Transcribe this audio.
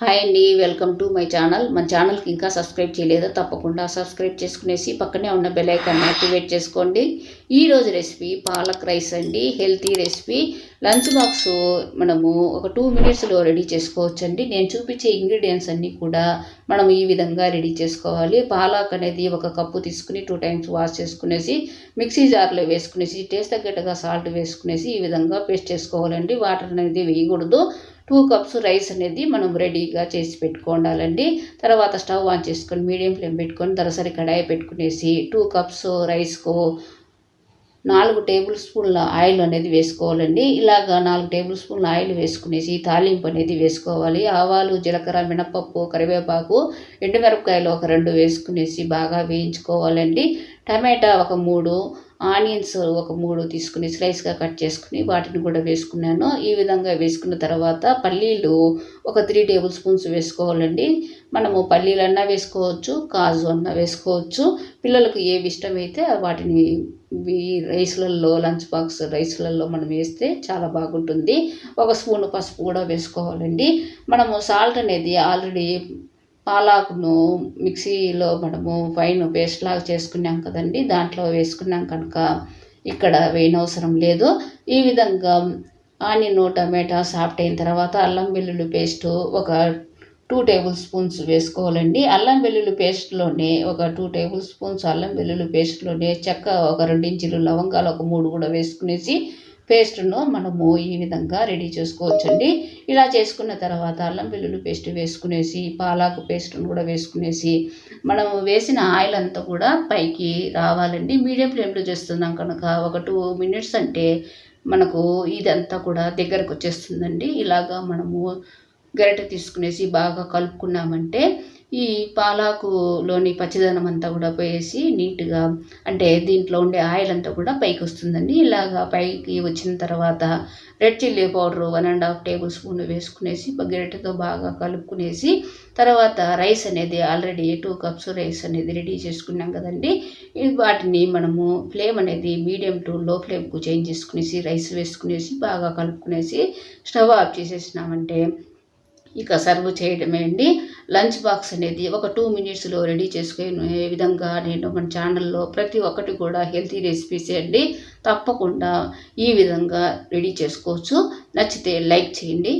Hi అండి welcome to my channel. మన ఛానల్కి ఇంకా సబ్స్క్రైబ్ చేయలేదో తప్పకుండా సబ్స్క్రైబ్ చేసుకునేసి పక్కనే ఉన్న బెల్ ఐకాన్ యాక్టివేట్ చేసుకోండి. ఈ రోజు రెసిపీ పాలక్ రైస్ అండి హెల్తీ రెసిపీ. లంచ్ బాక్స్ మనము ఒక టూ మినిట్స్లో రెడీ చేసుకోవచ్చు అండి నేను చూపించే ఇంగ్రీడియంట్స్ అన్నీ కూడా మనం ఈ విధంగా రెడీ చేసుకోవాలి. పాలక్ అనేది ఒక కప్పు తీసుకుని టూ టైమ్స్ వాష్ చేసుకునేసి మిక్సీ జార్లో వేసుకునేసి టేస్ట్ తగ్గట్టుగా సాల్ట్ వేసుకునేసి ఈ విధంగా పేస్ట్ చేసుకోవాలండి. వాటర్ అనేది వేయకూడదు. టూ కప్స్ రైస్ అనేది మనం రెడీగా చేసి పెట్టుకోండాలండి. తర్వాత స్టవ్ ఆన్ చేసుకొని మీడియం ఫ్లేమ్ పెట్టుకొని దరసరి కడాయి పెట్టుకునేసి టూ కప్స్ రైస్కు నాలుగు టేబుల్ స్పూన్ల ఆయిల్ అనేది వేసుకోవాలండి. ఇలాగ నాలుగు టేబుల్ స్పూన్ల ఆయిల్ వేసుకునేసి తాలింపు అనేది వేసుకోవాలి. ఆవాలు జీలకర్ర మినపప్పు కరివేపాకు ఎండుమిరపకాయలు ఒక రెండు వేసుకునేసి బాగా వేయించుకోవాలండి. టమాటా ఒక మూడు ఆనియన్స్ ఒక మూడు తీసుకుని స్లైస్గా కట్ చేసుకుని వాటిని కూడా వేసుకున్నాను. ఈ విధంగా వేసుకున్న తర్వాత పల్లీలు ఒక త్రీ టేబుల్ స్పూన్స్ వేసుకోవాలండి. మనము పల్లీలన్నా వేసుకోవచ్చు కాజు అన్నా వేసుకోవచ్చు. పిల్లలకు ఏవి ఇష్టమైతే వాటిని ఈ రైస్లలో లంచ్ బాక్స్ రైస్లలో మనం వేస్తే చాలా బాగుంటుంది. ఒక స్పూన్ పసుపు కూడా వేసుకోవాలండి. మనము సాల్ట్ అనేది ఆల్రెడీ పాలాకును మిక్సీలో మనము ఫైన్ పేస్ట్ లాగా చేసుకున్నాం కదండి దాంట్లో వేసుకున్నాం కనుక ఇక్కడ వేయనవసరం లేదు. ఈ విధంగా ఆనియన్ టమాటా సాఫ్ట్ అయిన తర్వాత అల్లం వెల్లుల్లి పేస్టు ఒక టూ టేబుల్ స్పూన్స్ వేసుకోవాలండి. అల్లం వెల్లుల్లి పేస్ట్లోనే ఒక టూ టేబుల్ స్పూన్స్ అల్లం వెల్లుల్లి పేస్ట్లోనే చెక్క ఒక రెండించులు లవంగాలు ఒక మూడు కూడా వేసుకునేసి పేస్ట్ను మనము ఈ విధంగా రెడీ చేసుకోవచ్చండి. ఇలా చేసుకున్న తర్వాత అల్లం వెల్లుల్లి పేస్ట్ వేసుకునేసి పాలాకు పేస్ట్ను కూడా వేసుకునేసి మనం వేసిన ఆయిల్ అంతా కూడా పైకి రావాలండి. మీడియం ఫ్లేమ్లో చేస్తున్నాం కనుక ఒక టూ మినిట్స్ అంటే మనకు ఇదంతా కూడా దగ్గరకు వచ్చేస్తుందండి. ఇలాగా మనము గరిటె తీసుకునేసి బాగా కలుపుకున్నామంటే ఈ పాలాకులోని పచ్చదనం అంతా కూడా పోయేసి నీట్గా అంటే దీంట్లో ఉండే ఆయిల్ అంతా కూడా పైకి వస్తుందండి ఇలాగా పైకి వచ్చిన తర్వాత red chilli powder one and half tablespoon వేసుకునేసి గరిటెతో బాగా కలుపుకునేసి తర్వాత రైస్ అనేది ఆల్రెడీ టూ కప్స్ రైస్ అనేది రెడీ చేసుకున్నాం కదండి. వాటిని మనము ఫ్లేమ్ అనేది మీడియం టు లో ఫ్లేమ్కు చేంజ్ చేసుకునేసి రైస్ వేసుకునేసి బాగా కలుపుకునేసి స్టవ్ ఆఫ్ చేసేసినామంటే ఇక సర్వ్ చేయడమే అండి. లంచ్ బాక్స్ అనేది ఒక టూ మినిట్స్లో రెడీ చేసుకునే విధంగా నేను మన ఛానల్లో ప్రతి ఒక్కటి కూడా హెల్తీ రెసిపీస్ అండి. తప్పకుండా ఈ విధంగా రెడీ చేసుకోవచ్చు. నచ్చితే లైక్ చేయండి.